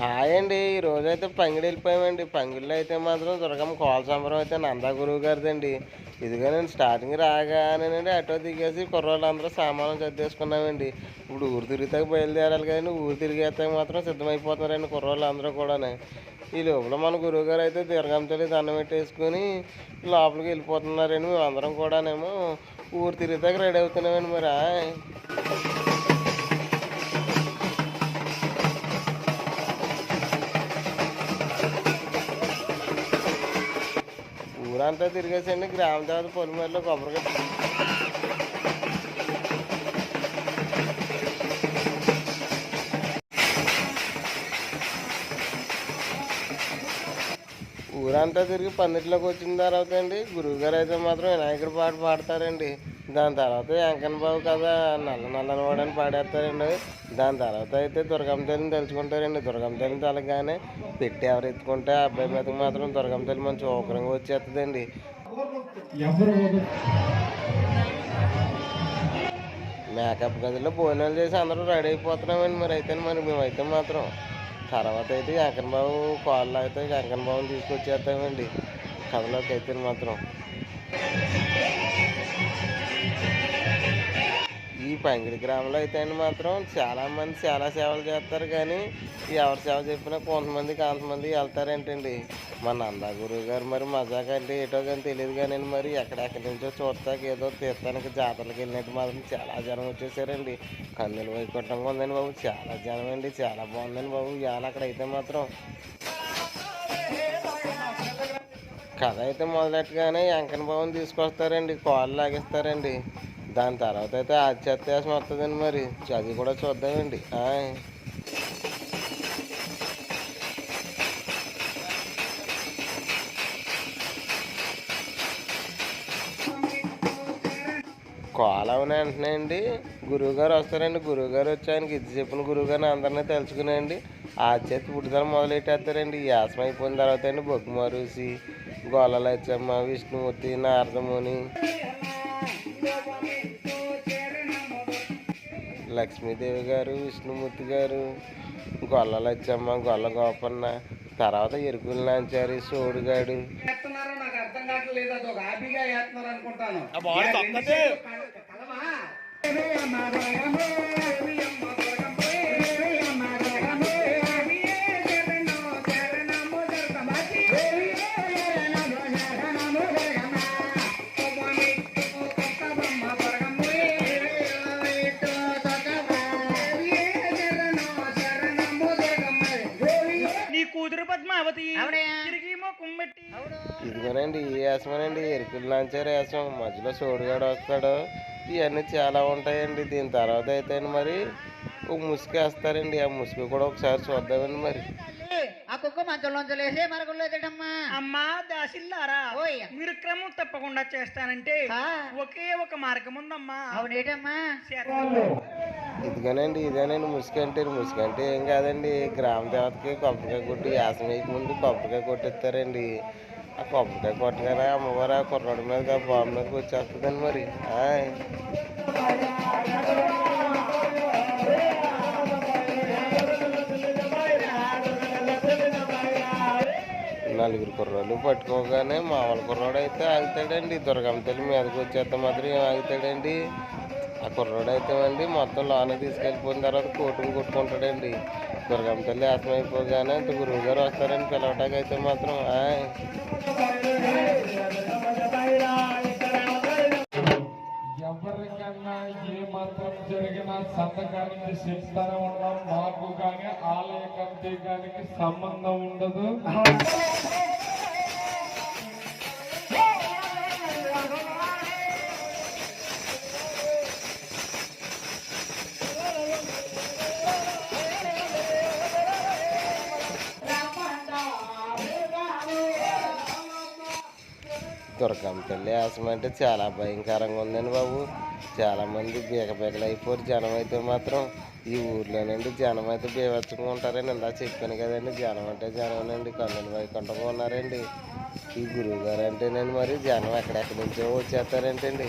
Hi అండి. ఈ రోజైతే పంగిడి వెళ్ళిపోయామండి. పంగిడిలో అయితే మాత్రం దుర్గమ్మ కోల సంబరం అయితే నందా గురువు గారిదండి. ఇదిగో నేను స్టార్టింగ్ రాగానేనండి ఆటో దిగేసి కుర్రోళ్ళందరూ సామాన్లు చదివేసుకున్నామండి ఇప్పుడు ఊరు తిరిగితే బయలుదేరాలి కానీ ఊరు తిరిగేస్తే మాత్రం సిద్ధమైపోతున్నారండి కుర్రోళ్ళు అందరూ కూడా ఈ లోపల మన గురువు గారు అయితే దీర్ఘం తల్లి దండం పెట్టేసుకొని లోపలికి వెళ్ళిపోతున్నారండి. మేమందరం అందరం కూడానేమో ఊరు తిరిగితే రెడీ అవుతున్నామండి మరి. అంతా తిరిగేసండి గ్రామ దేవత పొలిమేరలో కొబ్బరికాయ ఊరంతా తిరిగి పందిట్లోకి వచ్చిన తర్వాత అండి గురువుగారు అయితే మాత్రం వినాయకుడి పాట పాడతారండి. దాని తర్వాత వెంకన్న బాబు కదా నల్ల నల్లని వాడని పాడేస్తారండి. దాని తర్వాత అయితే దుర్గమ్మ తల్లిని తలుచుకుంటారండి. దుర్గమ్మ తల్లిని తలగానే పెట్టి ఎవరు ఎత్తుకుంటే అబ్బాయి మీదకి మాత్రం దుర్గమ్మ తల్లి మంచి ఊకరంగా వచ్చేస్తుందండి. మేకప్ గదిలో భోజనాలు చేసి అందరూ రెడీ అయిపోతున్నామండి మరి అయితే మరి మేమైతే మాత్రం. తర్వాత అయితే వెంకన్న బాబు కాళ్ళు అయితే వెంకన్న బాబుని తీసుకొచ్చేస్తామండి. కథలోకి అయితే మాత్రం. ఈ పంగిడి గ్రామంలో అయితే అండి మాత్రం చాలా మంది చాలా సేవలు చేస్తారు కానీ ఎవరి సేవ చెప్పినా కొంతమంది కొంతమంది వెళ్తారేంటండి? మా నందా గురువు గారు మరి మజాక్ అంటే ఏటో కానీ తెలియదు కానీ మరి ఎక్కడెక్కడి నుంచో చూస్తాక ఏదో తీర్థానికి జాతరలకు వెళ్ళినట్టు మాత్రం చాలా జనం వచ్చేసారండి. కన్నులు వైకుంఠంగా ఉందండి బాబు చాలా జనం అండి చాలా బాగుందండి బాబు. ఇవాళ అక్కడ అయితే మాత్రం కథ అయితే మొదలెట్టగానే వెంకన్న బాబుని తీసుకొస్తారండి కాళ్ళు లాగిస్తారండి. దాని తర్వాత అయితే ఆధ్యాత్యాసం వస్తుందండి మరి. అది కూడా చూద్దామండి. ఆయ్. కాల్ వెంటనే అండి? గురువుగారు వస్తారండి. గురువుగారు వచ్చి ఆయనకి ఇది చెప్పిన గురువుగారిని అందరినీ తెలుసుకునేయండి ఆ చేతి పుట్టుదల మొదలెట్టేస్తారండి. యాసం అయిపోయిన తర్వాత అండి బొగ్గు మరుసి గోళలు విష్ణుమూర్తి నారదముని లక్ష్మీదేవి గారు విష్ణుమూర్తి గారు గొల్లలు వచ్చమ్మ గొల్ల గోపన్న తర్వాత ఎరుకులు నాంచారి సోడుగాడు. చేస్తున్నారో ఎరుకులు నాంచారు వేసం మధ్యలో సోడుగాడు వస్తాడు. ఇవన్నీ చాలా ఉంటాయండి. దీని తర్వాత అయితే మరి ఒక ముసుగు వేస్తారండి ఆ ముసుగు కూడా ఒకసారి చూద్దామండి మరి. ఆ కుక్క మంచంలోంచి లేసి మరగుల్లో ఎదడమ్మా అమ్మా దాసిల్లారా. మీరు క్రమం తప్పకుండా చేస్తానంటే ఆ. ఒకే ఒక మార్గం ఉందమ్మా. అవునేటమ్మా? ఇదిగోనండి ఇదేనండి ముసుగు అంటే ముసుగు అంటే ఏం కాదండి. గ్రామ దేవతకి కొబ్బరికాయ కొట్టి యాసం వేయక ముందు కొబ్బరికాయ కొట్టిస్తారండి. ఆ కొబ్బరికాయ కొట్టగానే అమ్మవారు ఆ కుర్రాడి మీద ఆ బాబు మీదకి వచ్చేస్తుందండి మరి. నలుగురు కుర్రాళ్ళు పట్టుకోగానే మామూలు కుర్రాడు అయితే ఆగుతాడండి. దుర్గమ్మ తల్లి మీదకి వచ్చేస్తే మాత్రం ఏం ఆగుతాడండి? ఆ కుర్రాడు అయితే అండి మొత్తం లోన తీసుకెళ్ళిపోయిన తర్వాత కోటును కొట్టుకుంటాడండి. దుర్గమ్మ తల్లి అయిపోగానే ఇంత గురువు గారు వస్తారండి పిలవటానికి అయితే మాత్రం. ఎవరికన్నా ఏ మాత్రం జరిగినా సంతకానికి సిద్ధంగా ఉన్నాం. మాకు కానీ ఆలయ కమిటీ గారికి సంబంధం ఉండదు. దుర్గమ్మ తల్లి ఆసం అంటే చాలా భయంకరంగా ఉందండి బాబు. చాలామంది బీకబీకలు అయిపోరు. జనం అయితే మాత్రం ఈ ఊర్లోనండి జనం అయితే బీభత్సంగా ఉంటారండి. ఇందా చెప్పాను కదండి జనం అంటే జనం కన్నుల వైకుంఠంగా ఉన్నారండి. ఈ గురువు గారు అంటేనండి మరి జనం ఎక్కడెక్కడి నుంచో వచ్చేస్తారంటండి.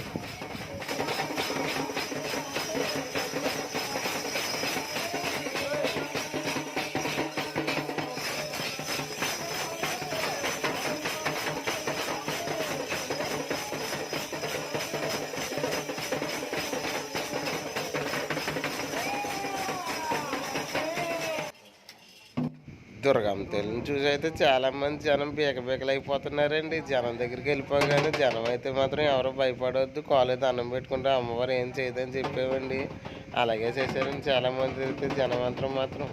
దుర్గమ్మ తల్లిని చూసి అయితే చాలా మంది జనం బీకబీకలైపోతున్నారండి. అయిపోతున్నారండి జనం దగ్గరికి వెళ్ళిపోగానే జనం అయితే మాత్రం ఎవరు భయపడవద్దు కాలేజ్ అన్నం పెట్టుకుంటే అమ్మవారు ఏం చేయదని చెప్పేవండి. అలాగే చేశారండి చాలా మంది అయితే జనం మాత్రం మాత్రం.